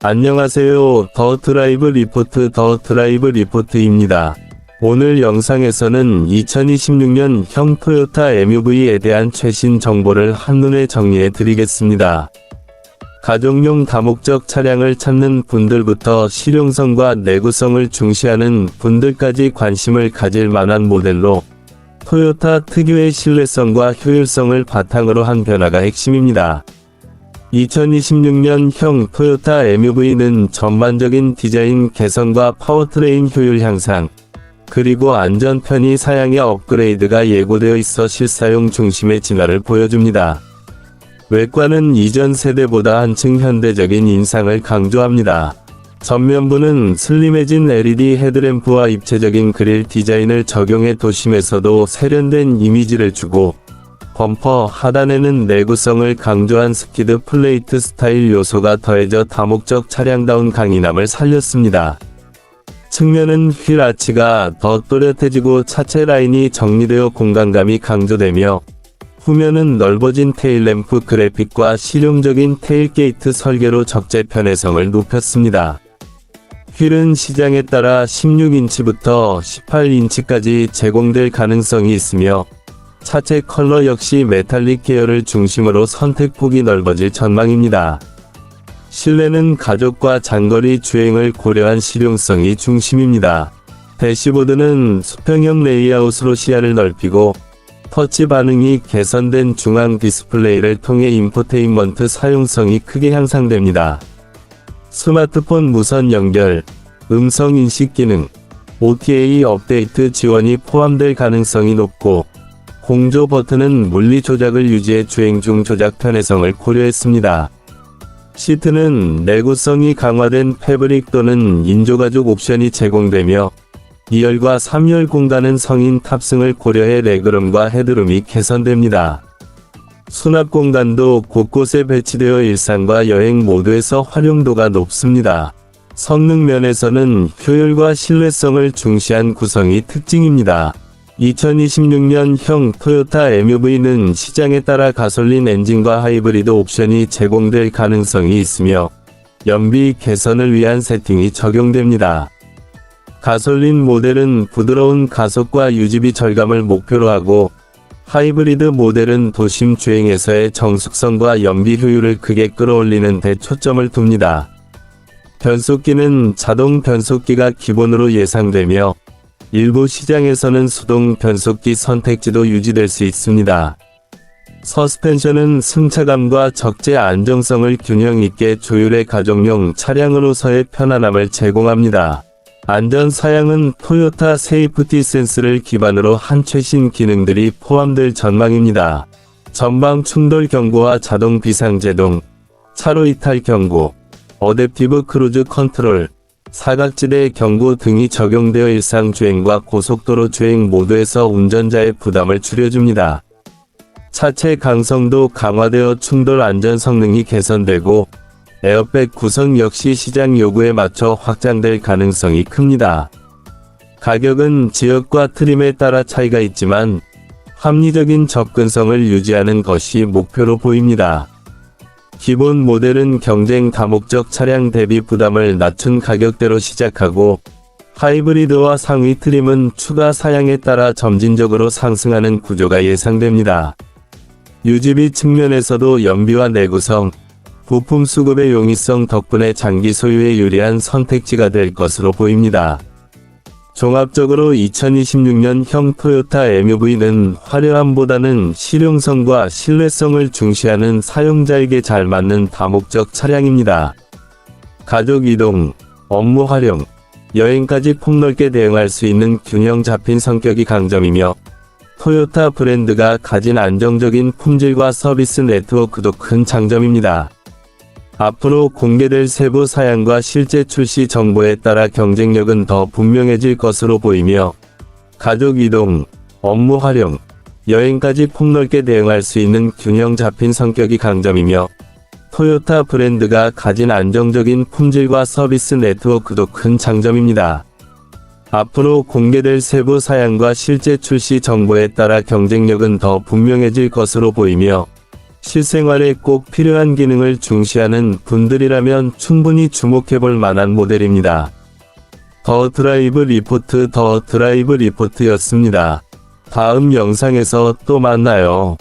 안녕하세요. 더 드라이브 리포트 더 드라이브 리포트입니다. 오늘 영상에서는 2026년 형 토요타 MUV에 대한 최신 정보를 한눈에 정리해 드리겠습니다. 가족용 다목적 차량을 찾는 분들부터 실용성과 내구성을 중시하는 분들까지 관심을 가질 만한 모델로 토요타 특유의 신뢰성과 효율성을 바탕으로 한 변화가 핵심입니다. 2026년형 토요타 MUV는 전반적인 디자인 개선과 파워트레인 효율 향상, 그리고 안전 편의 사양의 업그레이드가 예고되어 있어 실사용 중심의 진화를 보여줍니다. 외관은 이전 세대보다 한층 현대적인 인상을 강조합니다. 전면부는 슬림해진 LED 헤드램프와 입체적인 그릴 디자인을 적용해 도심에서도 세련된 이미지를 주고 범퍼 하단에는 내구성을 강조한 스키드 플레이트 스타일 요소가 더해져 다목적 차량다운 강인함을 살렸습니다. 측면은 휠 아치가 더 또렷해지고 차체 라인이 정리되어 공간감이 강조되며 후면은 넓어진 테일램프 그래픽과 실용적인 테일게이트 설계로 적재 편의성을 높였습니다. 휠은 시장에 따라 16인치부터 18인치까지 제공될 가능성이 있으며 차체 컬러 역시 메탈릭 계열을 중심으로 선택폭이 넓어질 전망입니다. 실내는 가족과 장거리 주행을 고려한 실용성이 중심입니다. 대시보드는 수평형 레이아웃으로 시야를 넓히고 터치 반응이 개선된 중앙 디스플레이를 통해 인포테인먼트 사용성이 크게 향상됩니다. 스마트폰 무선 연결, 음성 인식 기능, OTA 업데이트 지원이 포함될 가능성이 높고 공조 버튼은 물리 조작을 유지해 주행 중 조작 편의성을 고려했습니다. 시트는 내구성이 강화된 패브릭 또는 인조가죽 옵션이 제공되며 2열과 3열 공간은 성인 탑승을 고려해 레그룸과 헤드룸이 개선됩니다. 수납 공간도 곳곳에 배치되어 일상과 여행 모두에서 활용도가 높습니다. 성능 면에서는 효율과 신뢰성을 중시한 구성이 특징입니다. 2026년형 토요타 MUV는 시장에 따라 가솔린 엔진과 하이브리드 옵션이 제공될 가능성이 있으며 연비 개선을 위한 세팅이 적용됩니다. 가솔린 모델은 부드러운 가속과 유지비 절감을 목표로 하고 하이브리드 모델은 도심 주행에서의 정숙성과 연비 효율을 크게 끌어올리는 데 초점을 둡니다. 변속기는 자동 변속기가 기본으로 예상되며 일부 시장에서는 수동 변속기 선택지도 유지될 수 있습니다. 서스펜션은 승차감과 적재 안정성을 균형 있게 조율해 가정용 차량으로서의 편안함을 제공합니다. 안전 사양은 토요타 세이프티 센스를 기반으로 한 최신 기능들이 포함될 전망입니다. 전방 충돌 경고와 자동 비상제동, 차로 이탈 경고, 어댑티브 크루즈 컨트롤, 사각지대 경고 등이 적용되어 일상 주행과 고속도로 주행 모두에서 운전자의 부담을 줄여줍니다. 차체 강성도 강화되어 충돌 안전 성능이 개선되고 에어백 구성 역시 시장 요구에 맞춰 확장될 가능성이 큽니다. 가격은 지역과 트림에 따라 차이가 있지만 합리적인 접근성을 유지하는 것이 목표로 보입니다. 기본 모델은 경쟁 다목적 차량 대비 부담을 낮춘 가격대로 시작하고 하이브리드와 상위 트림은 추가 사양에 따라 점진적으로 상승하는 구조가 예상됩니다. 유지비 측면에서도 연비와 내구성, 부품 수급의 용이성 덕분에 장기 소유에 유리한 선택지가 될 것으로 보입니다. 종합적으로 2026년형 토요타 MUV는 화려함보다는 실용성과 신뢰성을 중시하는 사용자에게 잘 맞는 다목적 차량입니다. 가족 이동, 업무 활용, 여행까지 폭넓게 대응할 수 있는 균형 잡힌 성격이 강점이며 토요타 브랜드가 가진 안정적인 품질과 서비스 네트워크도 큰 장점입니다. 앞으로 공개될 세부 사양과 실제 출시 정보에 따라 경쟁력은 더 분명해질 것으로 보이며 가족 이동, 업무 활용, 여행까지 폭넓게 대응할 수 있는 균형 잡힌 성격이 강점이며 토요타 브랜드가 가진 안정적인 품질과 서비스 네트워크도 큰 장점입니다. 앞으로 공개될 세부 사양과 실제 출시 정보에 따라 경쟁력은 더 분명해질 것으로 보이며 실생활에 꼭 필요한 기능을 중시하는 분들이라면 충분히 주목해 볼 만한 모델입니다. 더 드라이브 리포트 더 드라이브 리포트였습니다. 다음 영상에서 또 만나요.